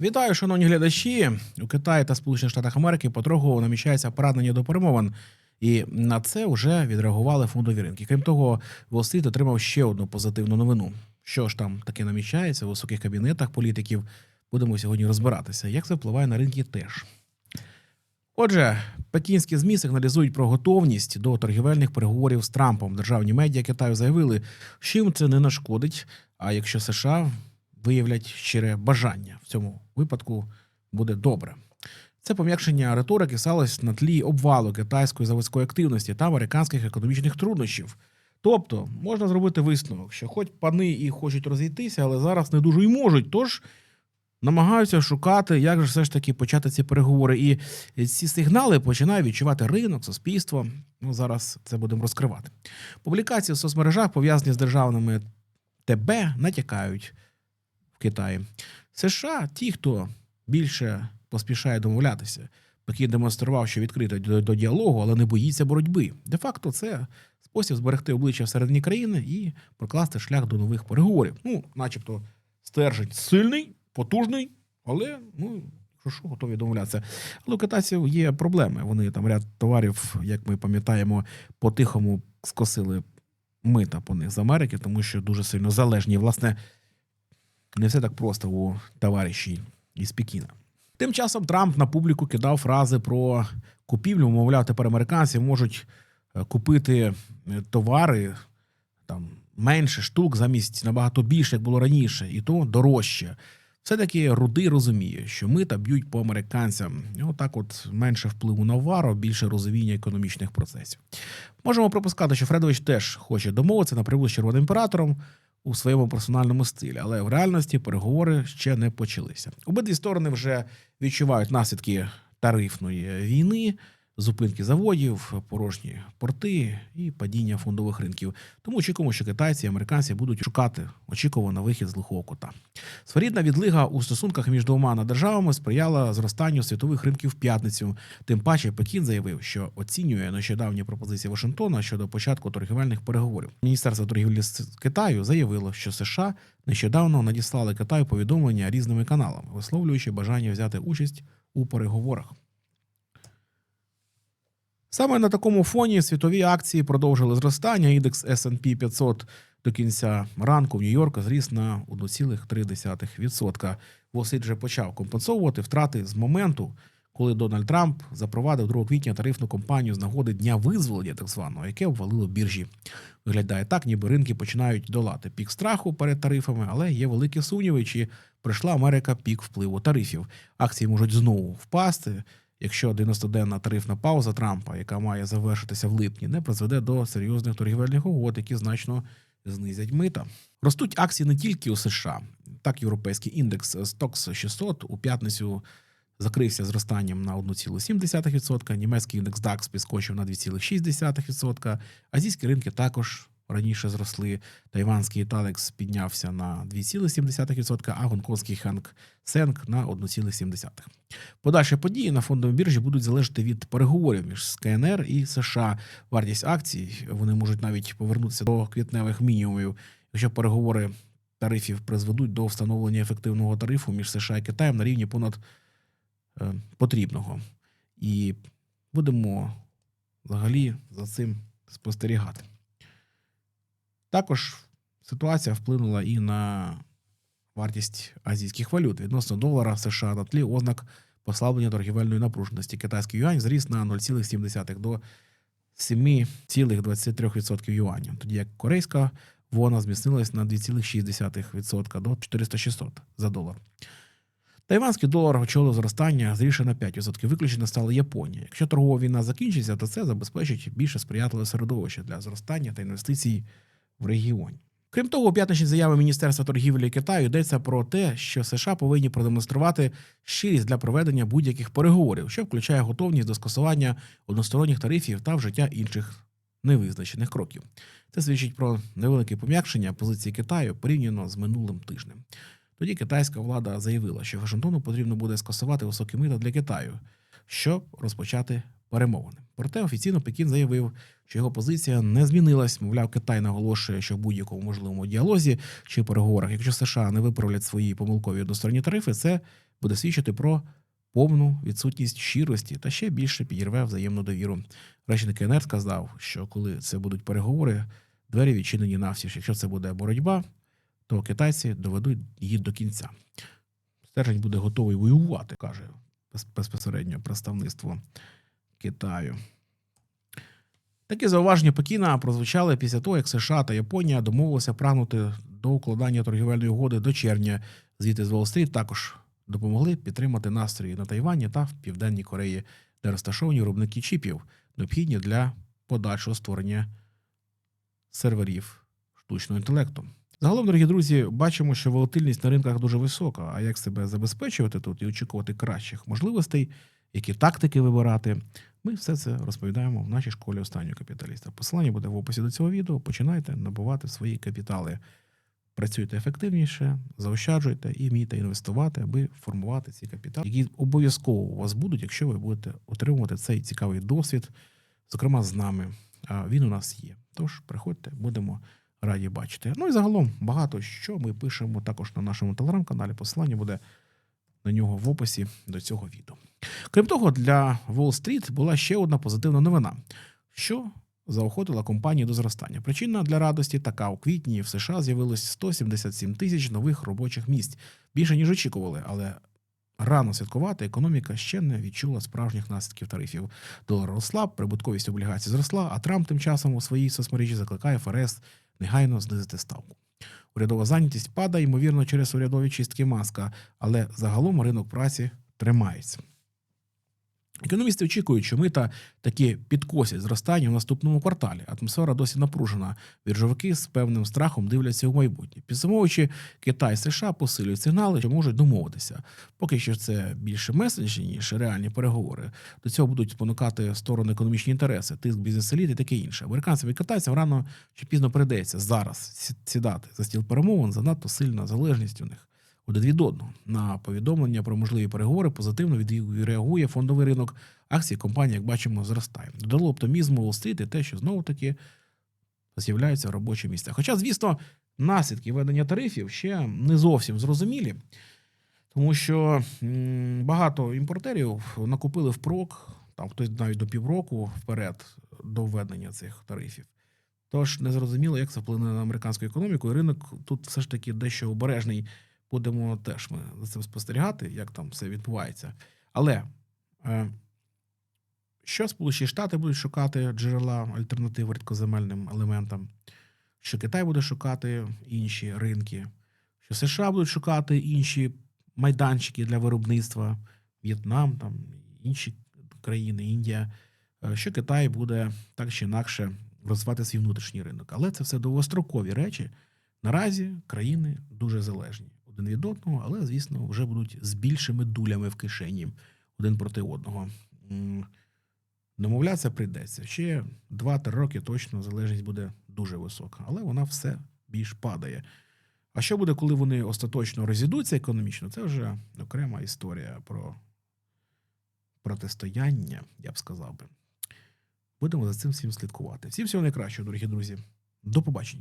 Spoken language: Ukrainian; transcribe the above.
Вітаю, шановні глядачі. У Китаї та Сполучених Штатах Америки потроху намічається пораднення до перемовин. І на це вже відреагували фондові ринки. Крім того, Уолл-стріт отримав ще одну позитивну новину. Що ж там таке намічається в високих кабінетах політиків? Будемо сьогодні розбиратися. Як це впливає на ринки теж. Отже, пекінські ЗМІ сигналізують про готовність до торгівельних переговорів з Трампом. Державні медіа Китаю заявили, що їм це не нашкодить. А якщо США виявлять щире бажання в цьому випадку, буде добре. Це пом'якшення риторики сталося на тлі обвалу китайської заводської активності та американських економічних труднощів. Тобто можна зробити висновок, що хоч пани і хочуть розійтися, але зараз не дуже й можуть. Тож намагаються шукати, як же все ж таки почати ці переговори. І ці сигнали починає відчувати ринок, суспільство. Ну зараз це будемо розкривати. Публікації в соцмережах пов'язані з державними ТБ натякають в Китаї. США, ті, хто більше поспішає домовлятися. Пекін демонстрував, що відкритий до, до діалогу, але не боїться боротьби. Де-факто, це спосіб зберегти обличчя всередині країни і прокласти шлях до нових переговорів. Ну, начебто, стержень сильний, потужний, але ну. Що, готові домовлятися. Але у китайців є проблеми. Вони там ряд товарів, як ми пам'ятаємо, по-тихому скосили мита по них з Америки, тому що дуже сильно залежні. Власне, не все так просто у товариші із Пекіна. Тим часом Трамп на публіку кидав фрази про купівлю. Мовляв, тепер американці можуть е, купити е, товари там менше штук замість набагато більше, як було раніше, і то дорожче. Все-таки руди розуміє, що мита б'ють по американцям. Отак, от менше впливу на вару, більше розуміння економічних процесів. Можемо пропускати, що Фредович теж хоче домовитися напряму з червоним імператором у своєму персональному стилі, але в реальності переговори ще не почалися. Обидві сторони вже відчувають наслідки тарифної війни, зупинки заводів, порожні порти і падіння фондових ринків. Тому очікуємо, що китайці і американці будуть шукати очікувано вихід з глухого кота. Своєрідна відлига у стосунках між двома державами сприяла зростанню світових ринків в п'ятницю. Тим паче Пекін заявив, що оцінює нещодавні пропозиції Вашингтона щодо початку торгівельних переговорів. Міністерство торгівлі з Китаю заявило, що США нещодавно надіслали Китаю повідомлення різними каналами, висловлюючи бажання взяти участь у переговорах. Саме на такому фоні світові акції продовжили зростання. Індекс S&P 500 до кінця ранку в Нью-Йорку зріс на 1,3%. Волсит вже почав компенсовувати втрати з моменту, коли Дональд Трамп запровадив 2 квітня тарифну кампанію з нагоди дня визволення, так званого, яке обвалило біржі. Виглядає так, ніби ринки починають долати пік страху перед тарифами, але є великі сумніви, чи прийшла Америка пік впливу тарифів. Акції можуть знову впасти якщо 90-денна тарифна пауза Трампа, яка має завершитися в липні, не призведе до серйозних торгівельних угод, які значно знизять мита. Ростуть акції не тільки у США, так європейський індекс Stoxx 600 у п'ятницю закрився зростанням на 1,7%, німецький індекс DAX підскочив на 2,6%, азійські ринки також раніше зросли. Тайванський Талекс піднявся на 2,7%, а гонконгський Ханк Сенк на 1,7%. Подальші події на фондовій біржі будуть залежати від переговорів між КНР і США. Вартість акцій вони можуть навіть повернутися до квітневих мінімумів, якщо переговори тарифів призведуть до встановлення ефективного тарифу між США і Китаєм на рівні понад е, потрібного. І будемо взагалі за цим спостерігати. Також ситуація вплинула і на вартість азійських валют відносно долара США на тлі ознак послаблення торгівельної напруженості. Китайський юань зріс на 0,7 до 7,23% юанів, тоді як корейська вона зміцнилась на 2,6% до 400-600 за долар. Тайванський долар очолив зростання зріше на 5%. Виключено стала Японія. Якщо торгова війна закінчиться, то це забезпечить більше сприятливе середовище для зростання та інвестицій в регіоні. Крім того, у п'ятничній заяви Міністерства торгівлі Китаю йдеться про те, що США повинні продемонструвати щирість для проведення будь-яких переговорів, що включає готовність до скасування односторонніх тарифів та вжиття інших невизначених кроків. Це свідчить про невелике пом'якшення позиції Китаю порівняно з минулим тижнем. Тоді китайська влада заявила, що Вашингтону потрібно буде скасувати високі мита для Китаю, щоб розпочати перемовини. Проте офіційно Пекін заявив, що його позиція не змінилась. Мовляв, Китай наголошує, що в будь-якому можливому діалозі чи переговорах, якщо США не виправлять свої помилкові односторонні тарифи, це буде свідчити про повну відсутність щирості та ще більше підірве взаємну довіру. Речник КНР сказав, що коли це будуть переговори, двері відчинені навсіж. Якщо це буде боротьба, то китайці доведуть її до кінця. Стержень буде готовий воювати, каже безпосередньо представництво Китаю. Такі зауваження Пекіна прозвучали після того, як США та Японія домовилися прагнути до укладання торгівельної угоди до червня. Звідти з Уолл-стріт також допомогли підтримати настрої на Тайвані та в Південній Кореї, де розташовані виробники чіпів, необхідні для подальшого створення серверів штучного інтелекту. Загалом, дорогі друзі, бачимо, що волатильність на ринках дуже висока. А як себе забезпечувати тут і очікувати кращих можливостей, які тактики вибирати, ми все це розповідаємо в нашій школі останнього капіталіста. Посилання буде в описі до цього відео. Починайте набувати свої капітали. Працюйте ефективніше, заощаджуйте і вмійте інвестувати, аби формувати ці капітали, які обов'язково у вас будуть, якщо ви будете отримувати цей цікавий досвід, зокрема з нами. Він у нас є. Тож приходьте, будемо раді бачити. Ну і загалом багато що ми пишемо також на нашому телеграм-каналі. Посилання буде на нього в описі до цього відео. Крім того, для Wall Street була ще одна позитивна новина, що заохотила компанію до зростання. Причина для радості така: у квітні в США з'явилось 177 тисяч нових робочих місць, більше ніж очікували, але. Рано святкувати економіка ще не відчула справжніх наслідків тарифів. Долар ослаб, прибутковість облігацій зросла, а Трамп тим часом у своїй соцмережі закликає ФРС негайно знизити ставку. Урядова зайнятість падає, ймовірно, через урядові чистки маска, але загалом ринок праці тримається. Економісти очікують, що мита таки підкосять зростання в наступному кварталі. Атмосфера досі напружена. Біржовики з певним страхом дивляться у майбутнє. Підсумовуючи, Китай США посилюють сигнали, що можуть домовитися. Поки що це більше меседжі, ніж реальні переговори. До цього будуть спонукати сторони економічні інтереси, тиск бізнес-еліт і таке інше. Американцям і китайцям рано чи пізно прийдеться зараз сі- сідати за стіл перемовин. Занадто сильна залежність у них один від. На повідомлення про можливі переговори позитивно відреагує фондовий ринок. Акції компанії, як бачимо, зростає. Додало оптимізму Уолл-стріт і те, що знову таки з'являються робочі місця. Хоча, звісно, наслідки введення тарифів ще не зовсім зрозумілі, тому що багато імпортерів накупили впрок, там хтось навіть до півроку вперед до введення цих тарифів. Тож незрозуміло, як це вплине на американську економіку. І ринок тут все ж таки дещо обережний. Будемо теж ми за цим спостерігати, як там все відбувається. Але е, що Сполучені Штати будуть шукати джерела альтернатив рідкоземельним елементам, що Китай буде шукати інші ринки, що США будуть шукати інші майданчики для виробництва, В'єтнам, там інші країни, Індія, е, що Китай буде так чи інакше розвивати свій внутрішній ринок. Але це все довгострокові речі. Наразі країни дуже залежні один від одного, але, звісно, вже будуть з більшими дулями в кишені один проти одного. Домовлятися прийдеться. Ще 2-3 роки точно залежність буде дуже висока, але вона все більш падає. А що буде, коли вони остаточно розійдуться економічно, це вже окрема історія про протистояння, я б сказав би. Будемо за цим всім слідкувати. Всім всього найкращого, дорогі друзі. До побачення.